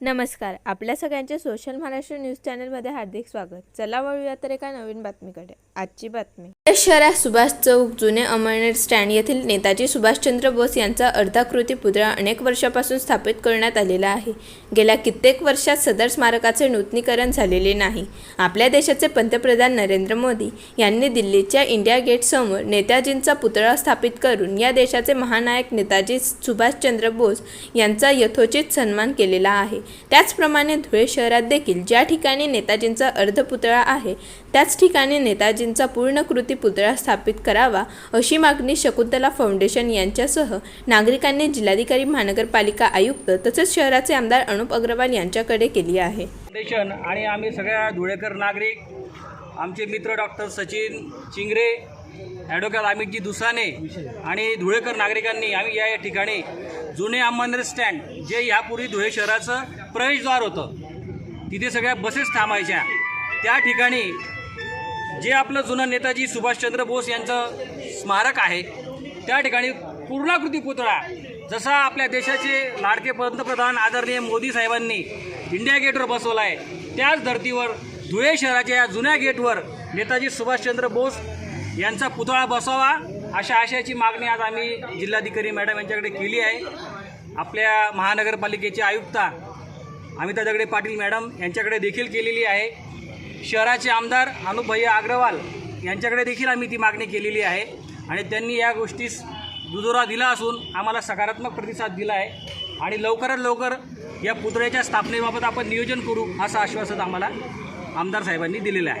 नमस्कार आपल्या सगळ्यांचे सोशल महाराष्ट्र न्यूज चॅनलमध्ये हार्दिक स्वागत. चला वळूया तर एका नवीन बातमीकडे. आजची बातमी. पुणे शहरात सुभाष चौक जुने अमरनेर स्टँड येथील नेताजी सुभाषचंद्र बोस यांचा अर्धाकृती पुतळा अनेक वर्षापासून स्थापित करण्यात आलेला आहे. गेल्या कित्येक वर्षात सदर स्मारकाचे नूतनीकरण झालेले नाही. आपल्या देशाचे पंतप्रधान नरेंद्र मोदी यांनी दिल्लीच्या इंडिया गेटसमोर नेताजींचा पुतळा स्थापित करून या देशाचे महानायक नेताजी सुभाषचंद्र बोस यांचा यथोचित सन्मान केलेला आहे. त्याचप्रमाणे धुळे शहरात देखील ज्या ठिकाणी नेताजींचा अर्धपुतळा आहे त्याच ठिकाणी नेताजींचा पूर्ण कृती पुतळा स्थापित करावा अशी मागणी शकुंतला फाउंडेशन यांच्यासह नागरिकांनी जिल्हाधिकारी महानगरपालिका आयुक्त तसेच शहराचे आमदार अनुप अग्रवाल यांच्याकडे केली आहे. आणि आम्ही सगळ्या धुळेकर नागरिक आमचे मित्र डॉक्टर सचिन चिंगरे ॲडव्होकेट अमितजी दुसाने आणि धुळेकर नागरिकांनी आम्ही या ठिकाणी जुने अंमनेर स्टँड जे यापूर्वी धुळे शहराचं प्रवेशद्वार होतं तिथे सगळ्या बसेस थांबायच्या. त्या ठिकाणी जे आपलं जुनं नेताजी सुभाषचंद्र बोस यांचं स्मारक आहे त्या ठिकाणी पूर्णाकृती पुतळा जसा आपल्या देशाचे लाडके पंतप्रधान आदरणीय मोदी साहेबांनी इंडिया गेटवर बसवला आहे त्याच धर्तीवर धुळे शहराच्या या जुन्या गेटवर नेताजी सुभाषचंद्र बोस यांचा पुतळा बसावा अशा आशयाची मागणी आज आम्ही जिल्हाधिकारी मॅडम यांच्याकडे केली आहे. आपल्या महानगरपालिकेचे आयुक्ता अमिता दगडे पाटील मॅडम यांच्याकडे देखील केलेली आहे. शहराचे आमदार अनुभैया अग्रवाल यांच्याकडे देखील आम्ही ती मागणी केलेली आहे. आणि त्यांनी या गोष्टीस दुजोरा दिला असून आम्हाला सकारात्मक प्रतिसाद दिला आहे. आणि लवकरात लवकर या पुतळ्याच्या स्थापनेबाबत आपण नियोजन करू असं आश्वासन आम्हाला आमदार साहेबांनी दिलेलं आहे.